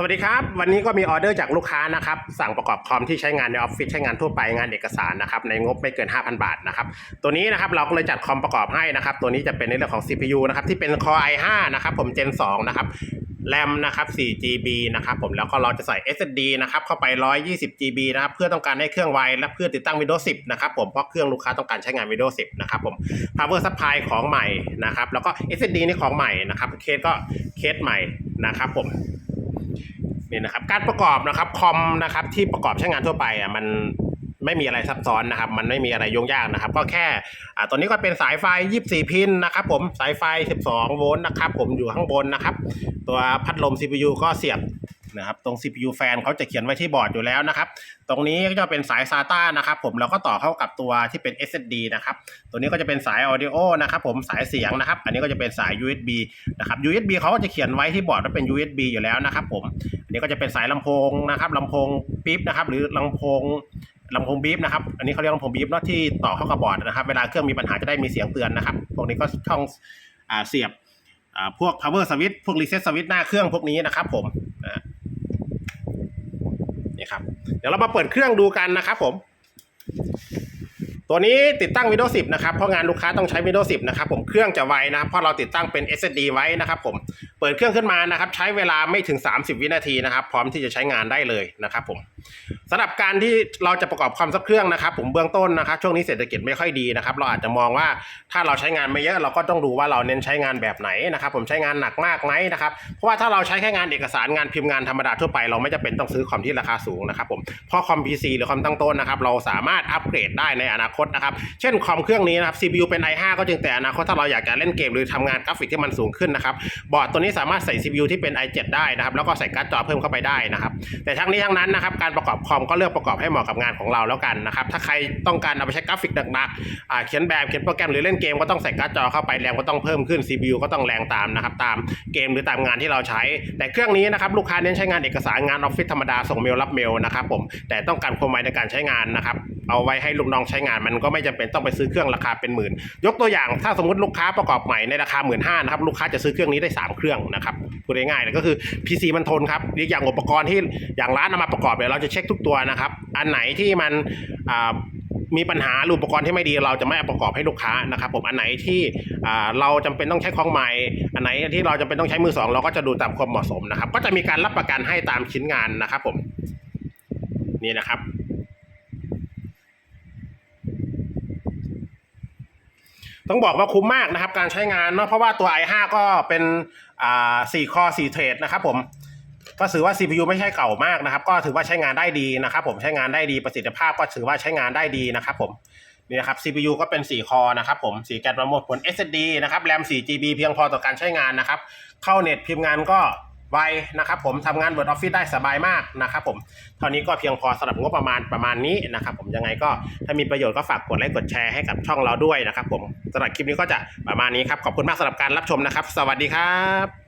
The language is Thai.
สวัสดีครับ วันนี้ก็มีออเดอร์จากลูกค้านะครับ สั่งประกอบคอมที่ใช้งานในออฟฟิศใช้งานทั่วไปงานเอกสารนะครับในงบไม่เกิน 5,000 บาทนะครับตัวนี้นะครับเราก็เลยจัดคอมประกอบให้นะครับ ตัวนี้จะเป็นในเรื่องของ CPU นะครับที่เป็น Core i5 นะครับผม Gen 2 นะครับแรมนะครับ 4GB นะครับผมแล้วก็เราจะใส่ SSD นะครับเข้าไป 120GB นะครับเพื่อต้องการให้เครื่องไวและเพื่อติดตั้ง Windows 10 นะครับผมเพราะเครื่องลูกค้าต้องการใช้งาน Windows 10 นะครับผม Power Supply ของใหม่นะครับแล้วก็ SSD นี่ของใหม่นะครับเคสก็เคสใหม่นะครับผม นี่นะครับการประกอบนะครับคอมนะครับที่ประกอบใช้งานทั่วไปอะมันไม่มีอะไรซับซ้อนนะครับ มันไม่มีอะไรยุ่งยากนะครับ ก็แค่อ่าตัวนี้ก็เป็นสายไฟ 24 พินนะครับ ผมสายไฟ 12 โวลต์นะครับ ผมอยู่ข้างบนนะครับ ตัวพัดลม CPU ก็เสียบ นะครับตรง CPU แฟนเขาจะเขียนไว้ที่บอร์ดอยู่แล้วนะครับ ตรงนี้ก็จะเป็นสาย SATA นะครับผมแล้วก็ต่อเข้ากับตัวที่เป็น SSD นะครับ ตัวนี้ก็จะเป็นสาย Audio นะครับผมสายเสียงนะครับ อันนี้ก็จะเป็นสาย USB นะครับ USB เขาก็จะเขียนไว้ที่บอร์ดว่าเป็น USB อยู่แล้วนะครับผมอันนี้ก็จะเป็นสายลำโพงนะครับลำโพงปี๊บนะครับหรือลำโพงลำโพงบีฟนะครับ อันนี้เขาเรียกลำโพงบีฟเนาะที่ต่อเข้ากับบอร์ดนะครับ เวลาเครื่องมีปัญหาจะได้มีเสียงเตือนนะครับ พวกนี้ก็ช่องอเสียบพวก power switch พวก reset switch หน้าเครื่องพวกนี้นะครับผม ครับ เดี๋ยวเรามาเปิดเครื่องดูกันนะครับผม ตัวนี้ติดตั้ง Windows 10 นะครับ เพราะงานลูกค้าต้องใช้ Windows 10 นะครับผมเครื่องจะไวนะเพราะเราติดตั้งเป็น SSD ไว้นะครับผมเปิดเครื่องขึ้นมานะครับ ใช้เวลาไม่ถึง 30 วินาทีนะครับ พร้อมที่จะใช้งานได้เลยนะครับผม สำหรับการที่เราจะประกอบความสักเครื่องนะครับ ผมเบื้องต้นนะครับ ช่วงนี้เศรษฐกิจไม่ค่อยดีนะครับ เราอาจจะมองว่าถ้าเราใช้งานไม่เยอะเราก็ต้องดูว่าเราเน้นใช้งานแบบไหนนะครับ ผมใช้งานหนักมากไหมนะครับเพราะว่าถ้าเราใช้แค่งานเอกสารงานพิมพ์งานธรรมดาทั่วไปเราไม่จำเป็นต้องซื้อคอมที่ราคาสูงนะครับผมเพราะคอม PC หรือคอมตั้งต้นนะครับเราสามารถอัปเกรดได้ในอนาคตนะครับเช่นคอมเครื่องนี้นะครับ CPU เป็น i5 ก็จริงแต่อนาคตถ้าเราอยากจะเล่นเกมหรือทำงานกราฟิกที่มันสูงขึ้นนะครับบอร์ดตัวนี้สามารถใส่ CPU ที่เป็น i7 ได้นะครับแล้วก็ใส่การ์ดจอเพิ่มเข้าไปได้นะครับแต่ทั้งนี้ทั้งนั้นนะครับการประกอบคอมก็เลือกประกอบให้เหมาะกับงานของเราแล้วกันนะครับ ถ้าใครต้องการเอาไปใช้กราฟิกหนักๆเขียนแบบเขียนโปรแกรมหรือเล่นเกมก็ต้องใส่การ์ดจอเข้าไปแรงก็ต้องเพิ่มขึ้น CPU ก็ต้องแรงตามนะครับตามเกมหรือตามงานที่เราใช้ แต่เครื่องนี้นะครับลูกค้าเน้นใช้งานเอกสารงานออฟฟิศธรรมดาส่งเมลรับเมลนะครับผมแต่ต้องการความไวในการใช้งานนะครับเอาไว้ให้ลูกน้องใช้งานมันก็ไม่จำเป็นต้องไปซื้อเครื่องราคาเป็นหมื่น ยกตัวอย่างถ้าสมมติลูกค้าประกอบใหม่ในราคาหมื่นห้านะครับลูกค้าจะซื้อเครื่องนี้ได้ 3 เครื่องนะครับพูดง่ายๆเลยก็คือ PC มันทนครับอีกอย่างอุปกรณ์ที่อย่างร้านเอามาประกอบเนี่ยเราจะเช็คทุกตัวนะครับ อันไหนที่มันมีปัญหาอุปกรณ์ที่ไม่ดีเราจะไม่ประกอบให้ลูกค้านะครับผมอันไหนที่เราจำเป็นต้องใช้ของใหม่ อันไหนที่เราจำเป็นต้องใช้มือสองเราก็จะดูตามความเหมาะสมนะครับ ก็จะมีการรับประกันให้ตามชิ้นงานนะครับผมนี่นะครับต้องบอกว่าคุ้มมากนะครับการใช้งานเนาะเพราะว่าตัว i5 ก็เป็นอ่า4คอ4เทรดนะครับผม ก็ถือว่า CPU ไม่ใช่เก่ามากนะครับ ก็ถือว่าใช้งานได้ดีนะครับ ผมใช้งานได้ดีประสิทธิภาพก็ถือว่าใช้งานได้ดีนะครับ ผมนี่นะครับ CPU ก็เป็น 4 คอนะครับผม4แกนประมวลผล SSD นะครับ RAM 4GB เพียงพอต่อการใช้งานนะครับ เข้าเน็ตพิมพ์งานก็ไวนะครับผมทำงาน Word Office ได้สบายมากนะครับผมเท่านี้ก็เพียงพอสำหรับงบประมาณประมาณนี้นะครับผมยังไงก็ถ้ามีประโยชน์ก็ฝากกดไลค์กดแชร์ให้กับช่องเราด้วยนะครับผมสำหรับคลิปนี้ก็จะประมาณนี้ครับขอบคุณมากสำหรับการรับชมนะครับ สวัสดีครับ